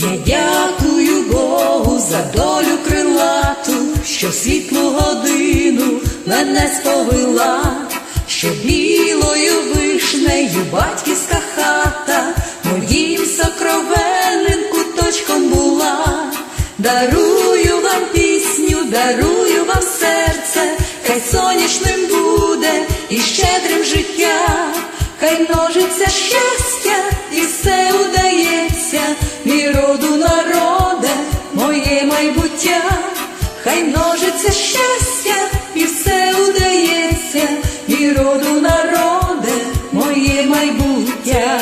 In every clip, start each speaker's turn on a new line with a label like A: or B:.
A: Я дякую Богу за долю крилату, що світлу годину мене сповила, що білою вишнею батьківська хата моїм сокровенним куточком була. Дарую вам пісню, дарую вам серце, хай сонячним буде і щедрим життя, хай множиться щастя, хай множиться щастя, і все удається, мій роду народе, моє майбуття.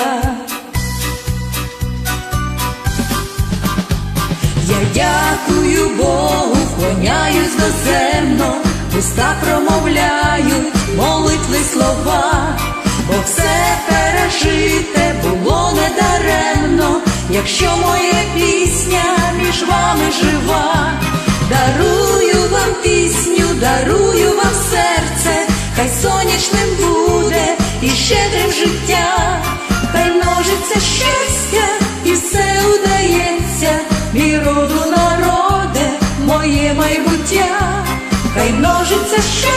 A: Я дякую Богу, вклоняюсь доземно, уста промовляють молитви слова, життя, хай множиться щастя і все удається, мій роду народе, моє майбуття, хай множиться щастя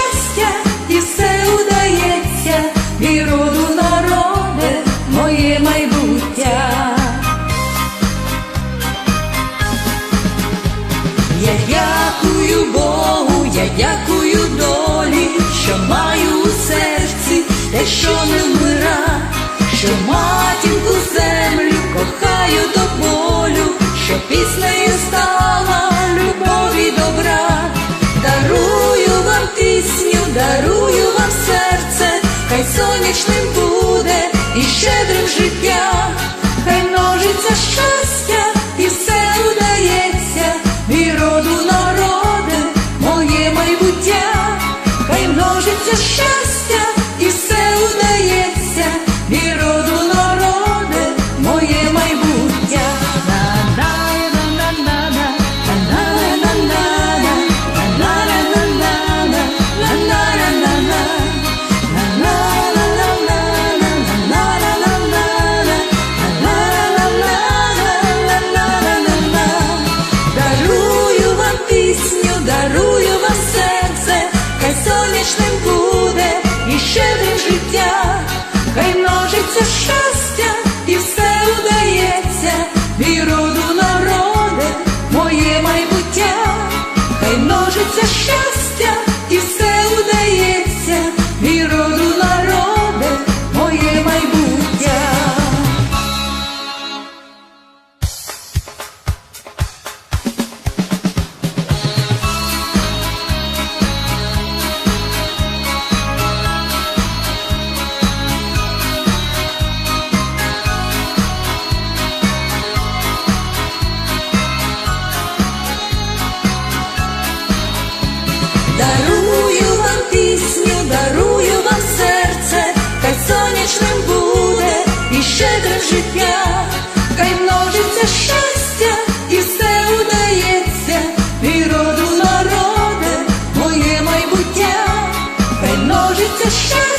A: сонячним буде і щедрим життя, хай множиться щастя і все удається, і роду народе, моє майбуття, хай множиться щастя Наше щастя і все удається, мій роду народе, моє майбуття, примножиться щастя.